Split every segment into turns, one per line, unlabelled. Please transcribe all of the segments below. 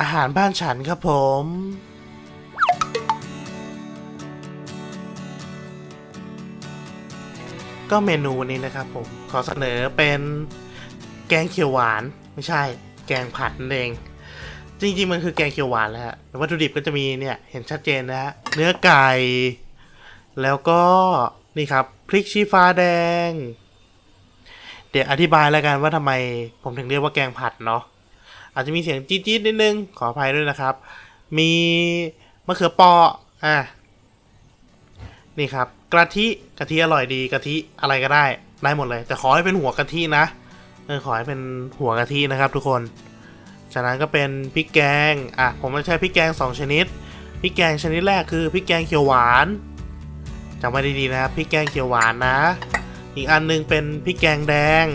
อาหารบ้านฉันครับผม ก็เมนูนี้นะครับผม ขอเสนอเป็นแกงเขียวหวาน ไม่ใช่ แกงผัดนั่นเอง จริงๆ มันคือแกงเขียวหวานแหละฮะวัตถุดิบก็จะมีเนี่ย เห็นชัดเจนนะฮะ เนื้อไก่ แล้วก็นี่ครับ พริกชี้ฟ้าแดง เดี๋ยวอธิบายแล้วกันว่าทำไมผมถึงเรียกว่าแกงผัดเนาะ อาจจะมีเสียงจี๊ดๆนิดนึง ขออภัยด้วยนะครับ มีมะเขือเปออะนี่ครับกะทิกะทิอร่อยดีกะทิอะไรก็ได้ได้หมดเลย แต่ขอให้เป็นหัวกะทินะเออขอให้เป็นหัวกะทินะครับ ทุกคนจากนั้นก็เป็นพริกแกงอะผมจะใช้พริกแกงสองชนิดพริกแกงชนิดแรกคือพริกแกงเขียวหวานจำไว้ดีๆนะครับพริกแกงเขียวหวานนะ อีกอันหนึงเป็นพริกแกงแดง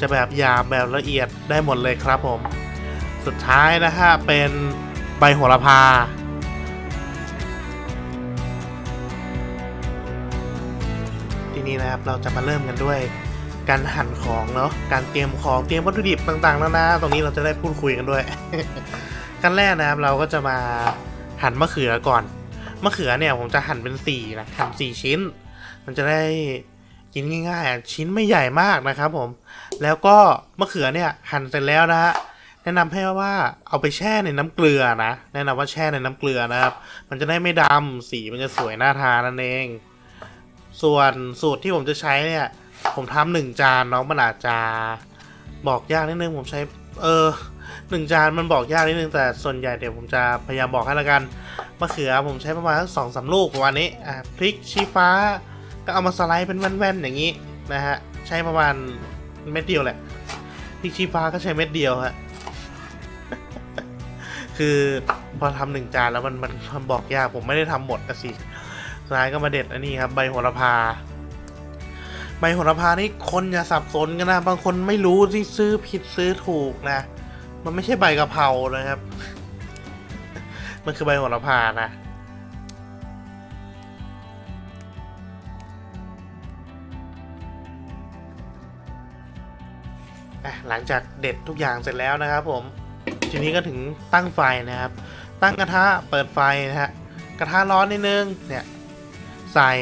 จะแบบหยาบแบบละเอียดได้หมดเลยครับผม สุดท้ายนะฮะ เป็นใบโหระพา ทีนี้นะครับเราจะมาเริ่มกันด้วยการหั่นของเนาะการเตรียมของเตรียมวัตถุดิบต่างๆนานาตรงนี้เราจะได้พูดคุยกันด้วยขั้นแรกนะครับเราก็จะมาหั่นมะเขือก่อนมะเขือเนี่ยผมจะหั่นเป็นสี่นะหั่นสี่ชิ้น มันจะได้กินง่ายๆชิ้นไม่ใหญ่มากนะครับผม แล้วก็มะเขือเนี่ยหั่นเสร็จแล้วนะฮะ แนะนำให้ว่าเอาไปแช่ในน้ำเกลือนะ แนะนำว่าแช่ในน้ำเกลือนะครับ มันจะได้ไม่ดำสีมันจะสวยน่าทานนั่นเอง ส่วนสูตรที่ผมจะใช้เนี่ย ผมทำหนึ่งจานเน้องมันอาจจะบอกยากนิดนึงผมใช้ เออหนึ่งจานมันบอกยากนิดนึงแต่ส่วนใหญ่เดี๋ยวผมจะพยายามบอกให้ละกันมะเขือผมใช้ประมาณสองสามลูกประมาณนี้อะพริกชี้ฟ้า ก็เอามาสไลด์เป็นแว่นๆอย่างนี้นะฮะใช้ประมาณเม็ดเดียวแหละพริกชี้ฟ้าก็ใช้เม็ดเดียวฮะ คือพอทำหนึ่งจานแล้วมันมันมันบอกยากผมไม่ได้ทำหมดนะสิสุดท้ายก็มาเด็ดอันนี้ครับ ใบโหระพา ใบโหระพานี่คนอย่าสับสนกันนะ บางคนไม่รู้ที่ซื้อผิดซื้อถูกนะ มันไม่ใช่ใบกะเพรานะครับ มันคือใบโหระพานะอะหลังจากเด็ดทุกอย่างเสร็จแล้วนะครับผม ทีนี้ก็ถึงตั้งไฟนะครับ ตั้งกระทะเปิดไฟนะฮะกระทะร้อนนิดนึงเนี่ยใส่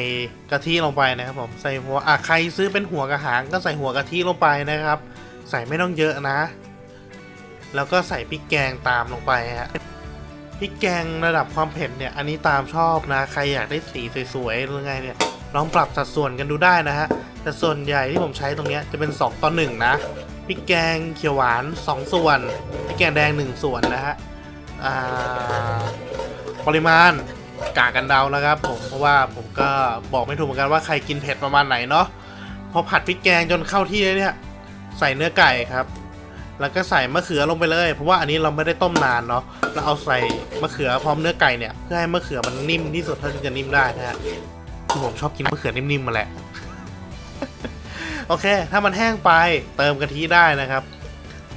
กะทิลงไปนะครับผมใส่หัวอะใครซื้อเป็นหัวกระหางก็ใส่หัวกะทิลงไปนะครับ ใส่ไม่ต้องเยอะนะ แล้วก็ใส่พริกแกงตามลงไปฮะพริกแกงระดับความเผ็ดเนี่ยอันนี้ตามชอบนะใครอยากได้สีสวยๆหรือไงเนี่ยลองปรับสัดส่วนกันดูได้นะฮะแต่ส่วนใหญ่ที่ผมใช้ตรงเนี้ยจะเป็น 2 ต่อ 1 นะ พริกแกงเขียวหวาน 2 ส่วนพริกแกงแดง 1 ส่วนนะฮะอ่าปริมาณกากันเดานะครับผมเพราะว่าผมก็บอกไม่ถูกเหมือนกันว่าใครกินเผ็ดประมาณไหนเนาะพอผัดพริกแกงจนเข้าที่แล้วเนี่ยใส่เนื้อไก่ครับ แล้วก็ใส่มะเขือลงไปเลย เพราะว่าอันนี้เราไม่ได้ต้มนานเนาะเราเอาใส่มะเขือพร้อมเนื้อไก่เนี่ยเพื่อให้มะเขือมันนิ่มที่สุดเท่าที่จะนิ่มได้นะฮะคือผมชอบกินมะเขือนิ่มๆมาแหละ โอเค ถ้ามันแห้งไปเติมกะทิได้นะครับ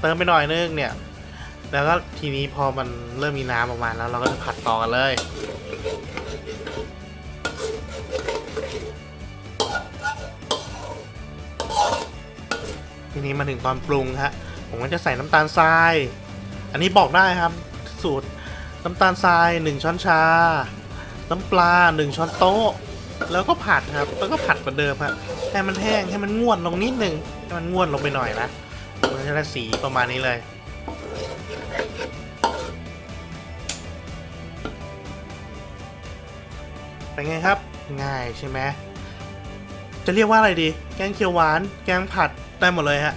เติมไปหน่อยนึงเนี่ย แล้วก็ทีนี้พอมันเริ่มมีน้ำออกมาแล้ว เราก็จะผัดต่อกันเลยทีนี้มาถึงตอนปรุงฮะ ผมก็จะใส่น้ำตาลทราย อันนี้บอกได้ครับ สูตรน้ำตาลทราย 1 ช้อนชา น้ำปลา 1 ช้อนโต๊ะ แล้วก็ผัดครับ แล้วก็ผัดเหมือนเดิมฮะให้มันแห้งให้มันงวดลงนิดนึงให้มันงวดลงไปหน่อยนะมันจะได้สีประมาณนี้เลยเป็นไงครับ ง่ายใช่ไหมจะเรียกว่าอะไรดี แกงเขียวหวาน แกงผัดได้หมดเลยฮะ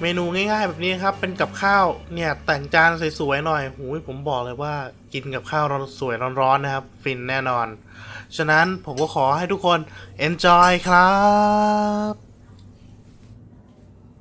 เมนูง่ายๆ แบบนี้ครับ เป็นกับข้าวเนี่ยแต่งจานสวยๆหน่อยหูยผมบอกเลยว่ากินกับข้าวร้อนสวยร้อนๆนะครับ ฟินแน่นอน ฉะนั้นผมก็ขอให้ทุกคน enjoy ครับ